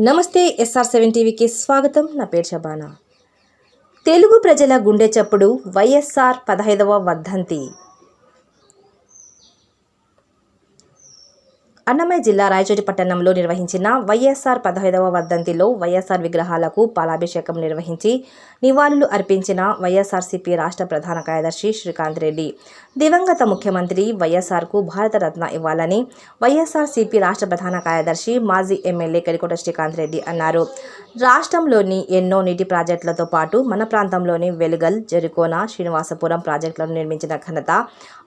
నమస్తే SR seven టీవీకి స్వాగతం. నా పేరు శబానా తెలుగు ప్రజల గుండె చప్పుడు వైఎస్ఆర్ పదహైదవ వర్ధంతి. అన్నమయ్య జిల్లా రాయచోటి పట్టణంలో నిర్వహించిన వైఎస్ఆర్ పదహైదవ వర్ధంతిలో వైఎస్ఆర్ విగ్రహాలకు పాలాభిషేకం నిర్వహించి నివాళులు అర్పించిన వైఎస్ఆర్సీపీ రాష్ట్ర ప్రధాన కార్యదర్శి శ్రీకాంత్ రెడ్డి. దివంగత ముఖ్యమంత్రి వైఎస్ఆర్కు భారతరత్న ఇవ్వాలని వైఎస్ఆర్సీపీ రాష్ట్ర ప్రధాన కార్యదర్శి మాజీ ఎమ్మెల్యే కరికోట శ్రీకాంత్ రెడ్డి అన్నారు. రాష్ట్రంలోని ఎన్నో నీటి ప్రాజెక్టులతో పాటు మన ప్రాంతంలోని వెలుగల్ జరికోన శ్రీనివాసపురం ప్రాజెక్టులను నిర్మించిన ఘనత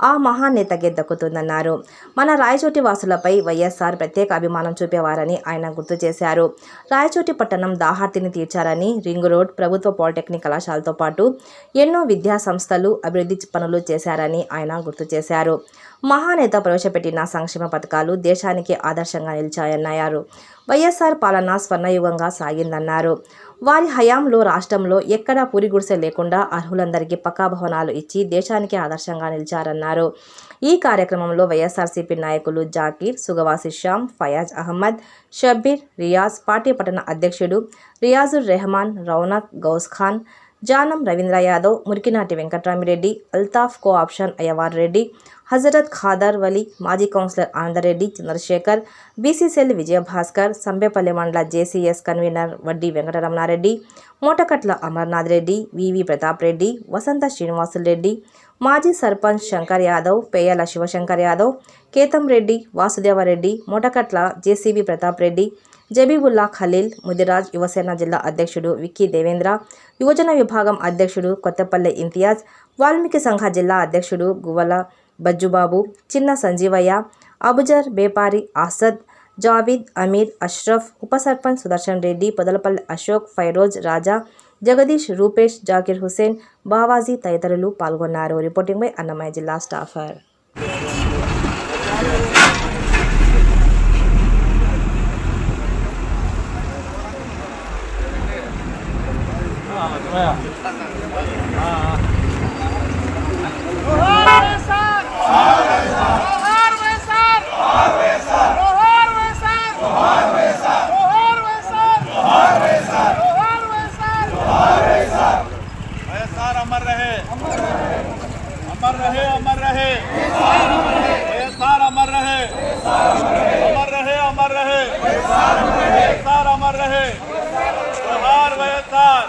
ఆ మహానేతకే దక్కుతుందన్నారు మన రాయచోటి వాసులపై వైఎస్ఆర్ ప్రత్యేక అభిమానం చూపేవారని ఆయన గుర్తు చేశారు. రాయచోటి పట్టణం దాహార్తిని తీర్చారని రింగ్ రోడ్ ప్రభుత్వ పాలిటెక్నిక్ కళాశాలతో పాటు ఎన్నో విద్యా సంస్థలు అభివృద్ధి పనులు చేశారని ఆయన గుర్తు చేశారు. మహానేత ప్రవేశపెట్టిన సంక్షేమ పథకాలు దేశానికి ఆదర్శంగా నిలిచాయన్నారు. వైఎస్ఆర్ పాలన స్వర్ణయుగంగా సాగిందన్నారు. వారి హయాంలో రాష్ట్రంలో ఎక్కడా పూరి గుడిసె లేకుండా అర్హులందరికీ పక్కా భవనాలు ఇచ్చి దేశానికి ఆదర్శంగా నిలిచారన్నారు. ఈ కార్యక్రమంలో వైఎస్ఆర్సీపీ నాయకులు జాకీర్ సుగవాసి శ్యామ్ ఫయాజ్ అహ్మద్ షబ్బీర్ రియాజ్ పార్టీ పట్టణ అధ్యక్షుడు రియాజుర్ రెహమాన్ రౌనక్ గౌస్ ఖాన్ జానం రవీంద్ర యాదవ్ మురికినాటి వెంకట్రామిరెడ్డి అల్తాఫ్ కో ఆప్షన్ అయ్యవార్ రెడ్డి హజరత్ ఖాదర్ వలి మాజీ కౌన్సిలర్ ఆనందరెడ్డి చంద్రశేఖర్ బీసీసీఎల్ విజయభాస్కర్ సంబేపల్లి మండల జేసీఎస్ కన్వీనర్ వడ్డీ వెంకటరమణారెడ్డి మోటకట్ల అమర్నాథ్ రెడ్డి వివి ప్రతాప్ రెడ్డి వసంత శ్రీనివాసులు రెడ్డి మాజీ సర్పంచ్ శంకర్ యాదవ్ పేయల శివశంకర్ యాదవ్ కేతం రెడ్డి వాసుదేవరెడ్డి మోటకట్ల జేసీబీ ప్రతాప్ రెడ్డి జబీబుల్లా ఖలీల్ ముదిరాజ్ యువసేన జిల్లా అధ్యక్షుడు విక్కీ దేవేంద్ర యువజన విభాగం అధ్యక్షుడు కొత్తపల్లె ఇంతియాజ్ వాల్మీకి సంఘ జిల్లా అధ్యక్షుడు గువ్వల బజ్జుబాబు చిన్న సంజీవయ్య అబుజర్ బేపారి ఆసద్ జావీద్ అమీర్ అష్రఫ్ ఉప సర్పంచ్ సుదర్శన్ రెడ్డి పొదలపల్లి అశోక్ ఫైరోజ్ రాజా జగదీష్ రూపేష్ జాకిర్ హుసేన్ బావాజీ తదితరులు పాల్గొన్నారు రిపోర్టింగ్ బై అన్నమయ్య జిల్లా స్టాఫర్ వైఎస్ఆర్ सरकार अमर रहे। अमर रहे अमर रहे। अमर रहे। अमर रहे अमर रहे। अमर रहे। बिहार वैसार